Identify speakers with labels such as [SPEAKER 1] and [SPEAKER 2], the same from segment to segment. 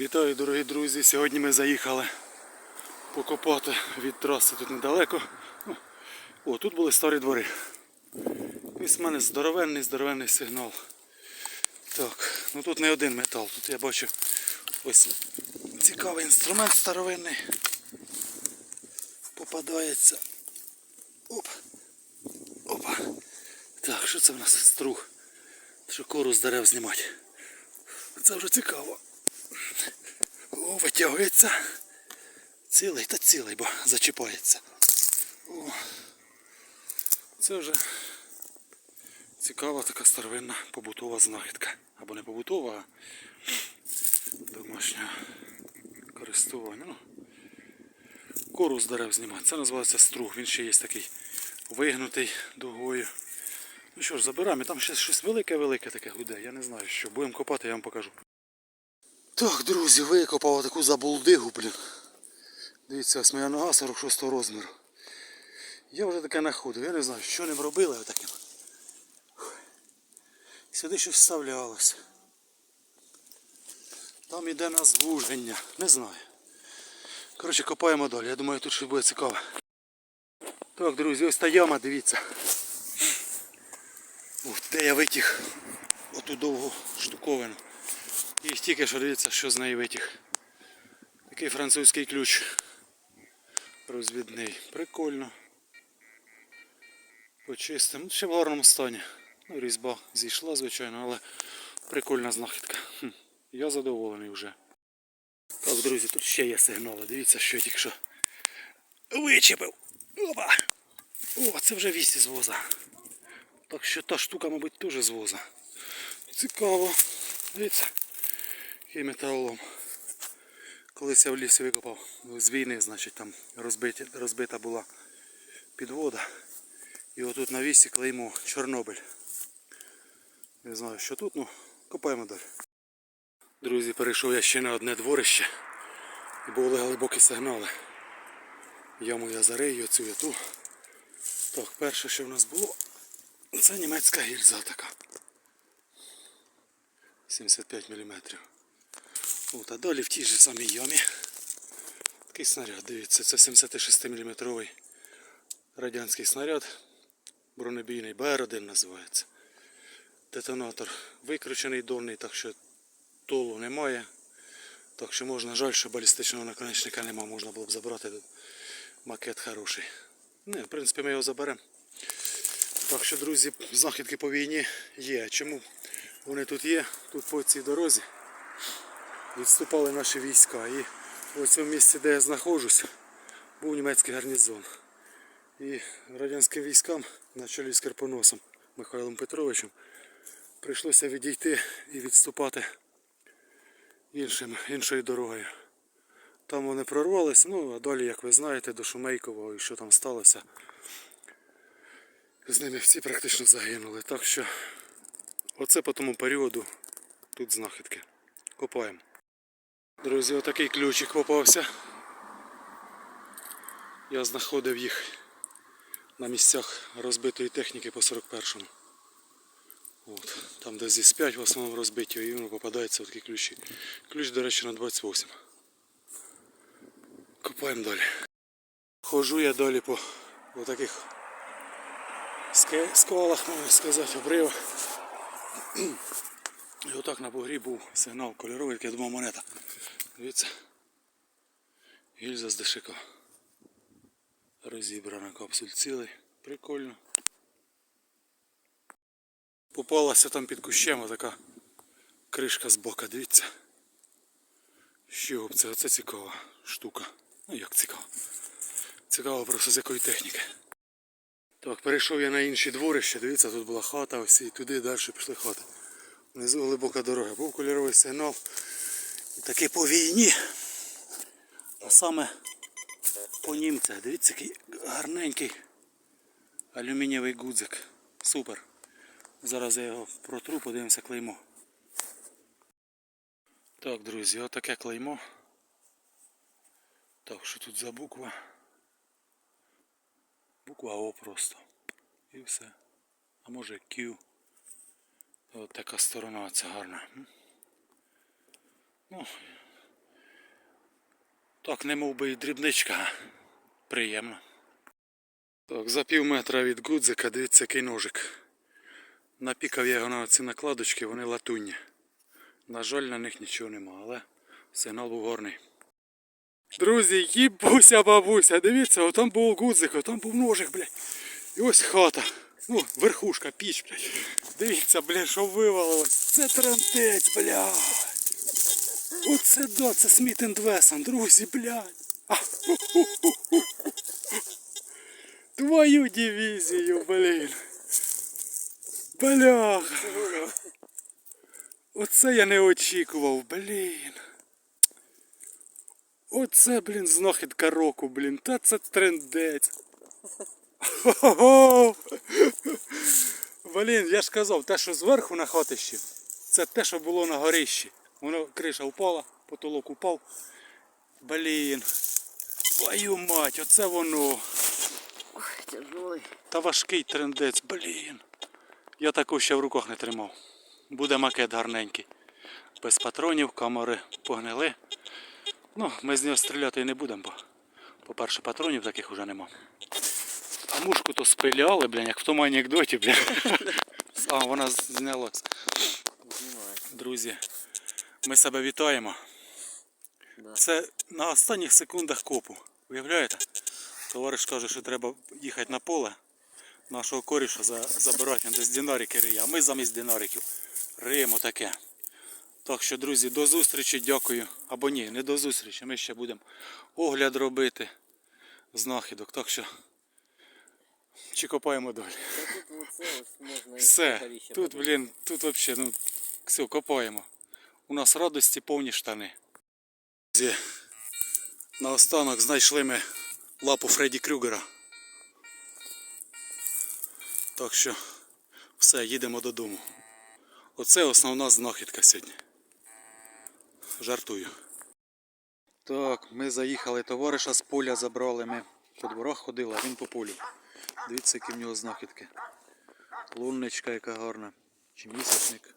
[SPEAKER 1] Вітаю, дорогі друзі! Сьогодні ми заїхали покопати від траси тут недалеко. О, тут були старі двори. Ось в мене здоровенний, здоровенний сигнал. Так, ну тут не один метал. Тут я бачу ось цікавий інструмент старовинний. Попадається. Оп. Опа. Так, що це в нас струг? Що кору з дерев знімати. Це вже цікаво. Витягується. Цілий та цілий, бо зачіпається. О. Це вже цікава така старовинна побутова знахідка. Або не побутова, а домашнього користування. Ну, кору з дерев знімати. Це називається струг. Він ще є такий вигнутий дугою. Ну що ж, забираємо. Там ще щось велике-велике таке гуде. Я не знаю що. Будемо копати, я вам покажу. Так, друзі, викопав таку забулдигу, блін. Дивіться, ось моя нога 46 розміру. Я вже таке знаходив, я не знаю, що ним робили отаким. Сюди щось вставлялося. Там іде на звуження, не знаю. Коротше, копаємо далі. Я думаю, тут щось буде цікаве. Так, друзі, ось та яма, дивіться. Ух, де я витяг оту довгу штуковину. І тільки що дивіться, що з неї витяг. Такий французький ключ. Розвідний. Прикольно. Почистимо. Ну, Ще в гарному стані. Ну, різьба зійшла, звичайно, але прикольна знахідка. Хм. Я задоволений вже. Так, друзі, тут ще є сигнали. Дивіться, що я тільки що вичепив. Опа! О, це вже вісь із воза. Так що та штука, мабуть, теж з воза. Цікаво. Дивіться, який металолом. Колись я в лісі викопав з війни, значить там розбиті, розбита була підвода. І отут на вісі клеймо Чорнобиль. Не знаю, що тут, ну копаємо далі. Друзі, перейшов я ще на одне дворище. І були глибокі сигнали. Яму я зарию, цю я ту. Так, перше, що в нас було, це німецька гільза така. 75 мм. От, а далі в тій же самій ямі. Такий снаряд, дивіться, це 76 мм радянський снаряд. Бронебійний БР-1 називається. Детонатор викручений донний, так що толу немає. Так що можна жаль, що балістичного наконечника немає, можна було б забрати. Макет хороший. Не, в принципі, ми його заберемо. Так що, друзі, знахідки по війні є. Чому вони тут є? Тут по цій дорозі відступали наші війська. І в цьому місці, де я знаходжусь, був німецький гарнізон. І радянським військам на чолі з Карпоносом Михайлом Петровичем прийшлося відійти і відступати іншим, іншою дорогою. Там вони прорвались, ну а далі, як ви знаєте, до Шумейкового і що там сталося. З ними всі практично загинули. Так що оце по тому періоду тут знахідки. Копаємо. Друзі, отакий ключик попався. Я знаходив їх на місцях розбитої техніки по 41-му. От, там де зі 5 в основному розбиті, і воно попадається такі ключі. Ключ, до речі, на 28. Копаємо далі. Хожу я далі по, таких скалах, можна сказати, обривах. І отак на бугрі був сигнал кольоровий, як я думав монета. Дивіться. Гільза з дешика. Розібрана капсуль цілий. Прикольно. Попалася там під кущем така кришка з бока, дивіться. Що це? Оце цікава штука. Ну як цікаво. Цікаво просто з якої техніки. Так, перейшов я на інші дворище, дивіться, тут була хата, ось і туди далі пішли хати. Внизу глибока дорога. Був кольоровий сигнал. І по війні. А саме по німцях. Дивіться, який гарненький алюмінієвий гудзик. Супер. Зараз я його протру, подивимося клеймо. Так, друзі, отаке клеймо. Так, що тут за буква? Буква О просто. І все. А може Q. От така сторона ця гарна. Ну, Так, не мов би і дрібничка. Приємно. Так, за пів метра від гудзика, дивіться, який ножик. Напікав я його на ці накладочки, вони латунні. На жаль, на них нічого нема, але сигнал був горний. Друзі, їбуся бабуся, дивіться, отам був гудзик, отам був ножик, блядь. І ось хата. Ну, верхушка, піч, блядь. Дивіться, блядь, що вивалилось. Це трандець, блядь. Оце да, це Сміт Весон, друзі, блядь. Твою дивізію, блін. Бляха. Оце я не очікував, блін. Оце, блін, знахідка року, блін. Та це трендець. Блін, я ж казав, те, що зверху на хатищі, це те, що було на горищі. Воно криша впала, потолок упав. Блін. Твою мать, оце воно.
[SPEAKER 2] Ой, тяжелый.
[SPEAKER 1] Та важкий трендець, блін. Я такого ще в руках не тримав. Буде макет гарненький. Без патронів, камери погнили. Ну, ми з нього стріляти і не будемо, бо, по-перше, патронів таких уже нема. Мушку то спиляли, блін, як в тому анекдоті, блін. А, вона знялась. Друзі, ми себе вітаємо. Це на останніх секундах копу. Уявляєте? Товариш каже, що треба їхати на поле нашого коріша за, забирати десь динарики риє. А ми замість динариків риємо таке. Так що, друзі, до зустрічі, дякую. Або ні, не до зустрічі. Ми ще будемо огляд робити знахідок. Так що чи копаємо далі.
[SPEAKER 2] Да тут вот це ось можна
[SPEAKER 1] Все. Тут, блін, тут взагалі, ну, все, копаємо. У нас радості повні штани. Друзі, Наостанок знайшли ми лапу Фредді Крюгера. Так що все, їдемо додому. Оце основна знахідка сьогодні. Жартую. Так, ми заїхали товариша з поля забрали. Ми по дворах ходили, а він по полю. Дивіться, які в нього знахідки. Лунничка, яка гарна. Чи місячник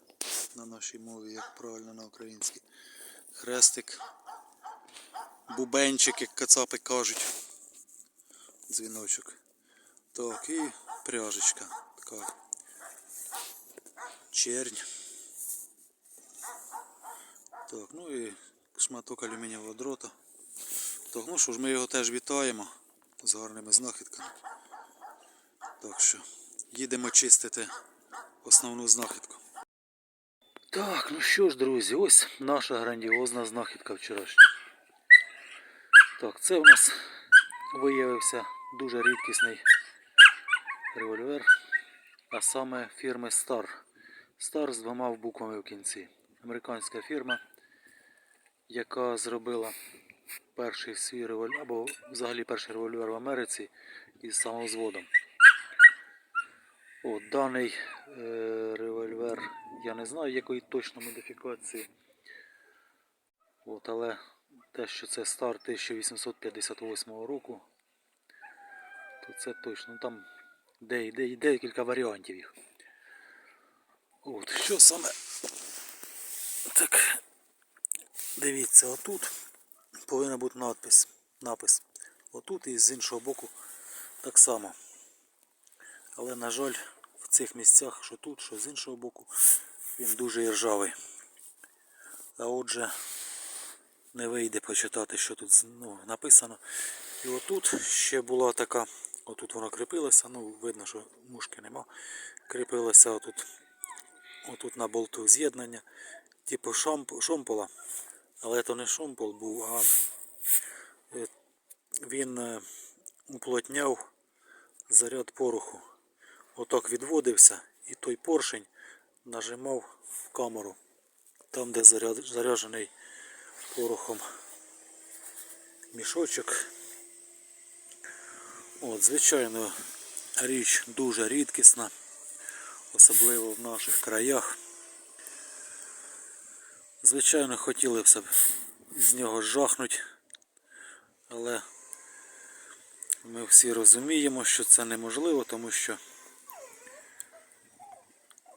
[SPEAKER 1] на нашій мові, як правильно на українській. Хрестик. Бубенчик, як кацапи кажуть. Дзвіночок. Так, і пряжечка. Така. Чернь. Так, ну і шматок алюмінієвого дрота. Так, ну що ж, ми його теж вітаємо з гарними знахідками. Так що їдемо чистити основну знахідку. Так, ну що ж, друзі, ось наша грандіозна знахідка вчорашня. Так, це у нас виявився дуже рідкісний револьвер, а саме фірми Star. Star з двома буквами в кінці. Американська фірма, яка зробила перший свій револьвер, або взагалі перший револьвер в Америці із самозводом. О, даний е, револьвер, я не знаю якої точно модифікації. От, але те, що це стар 1858 року, то це точно. Ну, Там де, де, декілька варіантів їх. От, що саме. Так. Дивіться, отут повинен бути надпис. Напис. Отут і з іншого боку так само. Але, на жаль, в цих місцях, що тут, що з іншого боку, він дуже іржавий. А отже, не вийде почитати, що тут ну, написано. І отут ще була така, отут вона кріпилася, ну видно, що мушки нема. Кріпилася отут, отут на болту з'єднання, типу шамп, шомпола. Але то не шомпол був, а е, він е, уплотняв заряд пороху. Отак відводився і той поршень нажимав в камеру, там де заряд, заряджений порохом мішочок. От, звичайно, річ дуже рідкісна, особливо в наших краях. Звичайно, хотіли б з нього жахнути, але ми всі розуміємо, що це неможливо, тому що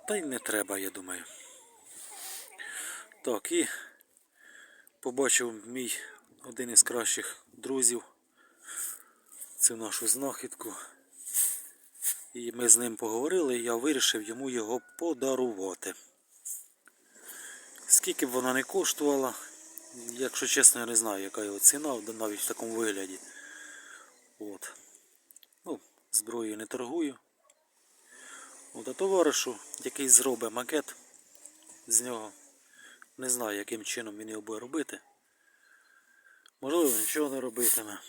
[SPEAKER 1] та й не треба, я думаю. Так, і побачив мій один із кращих друзів цю нашу знахідку. І ми з ним поговорили, і я вирішив йому його подарувати. Скільки б вона не коштувала, якщо чесно, я не знаю, яка його ціна, навіть в такому вигляді. От. Ну, зброєю не торгую. А товаришу, який зробить макет з нього. Не знаю, яким чином він його буде робити. Можливо, нічого не робитиме.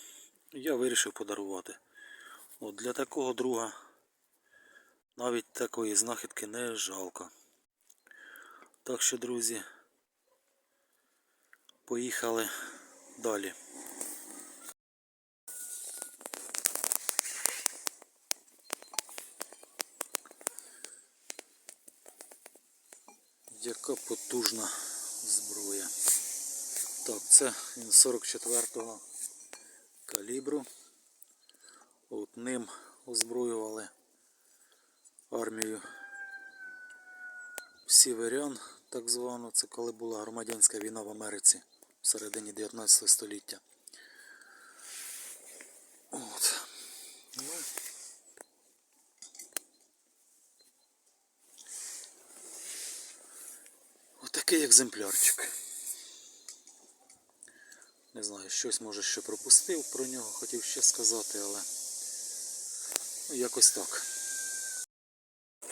[SPEAKER 1] Я вирішив подарувати. От для такого друга навіть такої знахідки не жалко. Так що, друзі, поїхали далі. Яка потужна зброя. Так, це він 44-го калібру. От ним озброювали армію сіверян, так звану. Це коли була громадянська війна в Америці в середині 19 століття. От. Ну, Отакий екземплярчик. Не знаю, щось може ще пропустив про нього, хотів ще сказати, але ну, якось так.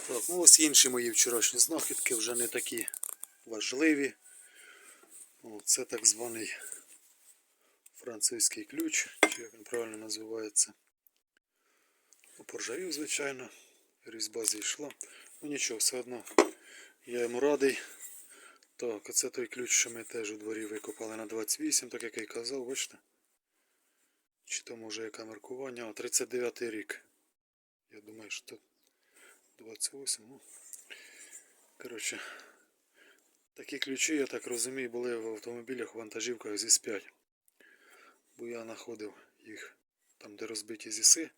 [SPEAKER 1] Так, ну ось інші мої вчорашні знахідки вже не такі важливі. Це так званий французький ключ, чи як він правильно називається. Поржавів, звичайно, різьба зійшла. Ну нічого, все одно я йому радий. Так, оце той ключ, що ми теж у дворі викопали на 28, так як я й казав, бачите? Чи то може яке маркування? О, 39 рік. Я думаю, що тут 28. Ну. Коротше, такі ключі, я так розумію, були в автомобілях, в вантажівках зі 5. Бо я знаходив їх там, де розбиті зіси.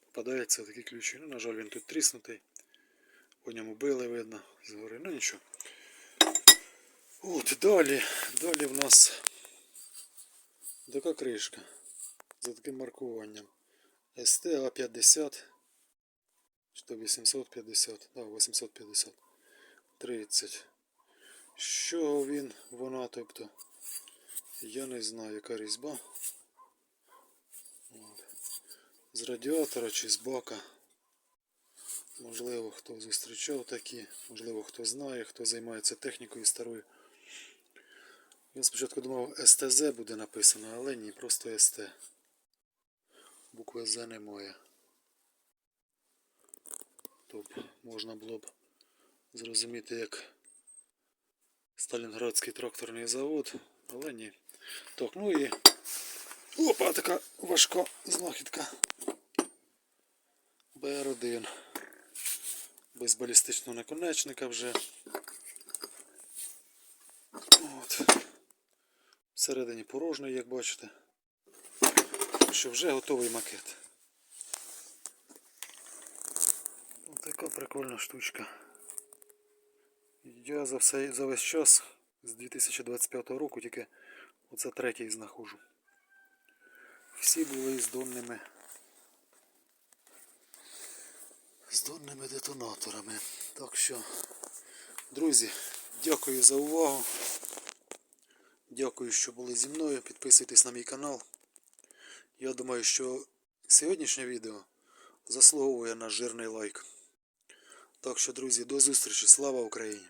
[SPEAKER 1] Попадаються такі ключі. Ну, на жаль, він тут тріснутий. По ньому били, видно, згори. Ну нічого. От, далі, далі в нас така кришка за таким маркуванням. СТ А50 чи 850, да, 850. 30. Що він, вона, тобто, я не знаю, яка різьба. От. З радіатора чи з бака. Можливо, хто зустрічав такі, можливо, хто знає, хто займається технікою старою. Я спочатку думав СТЗ буде написано, але ні, просто СТ. Букви З немає. Тобто можна було б зрозуміти як Сталінградський тракторний завод, але ні. Так, ну і опа, така важка знахідка. БР1. Без балістичного наконечника вже. От. Всередині порожньої, як бачите. Що вже готовий макет. Ось така прикольна штучка. Я за, все, за весь час з 2025 року тільки оце третій знаходжу. Всі були з донними з донними детонаторами. Так що, друзі, дякую за увагу. Дякую, що були зі мною. Підписуйтесь на мій канал. Я думаю, що сьогоднішнє відео заслуговує на жирний лайк. Так що, друзі, до зустрічі. Слава Україні!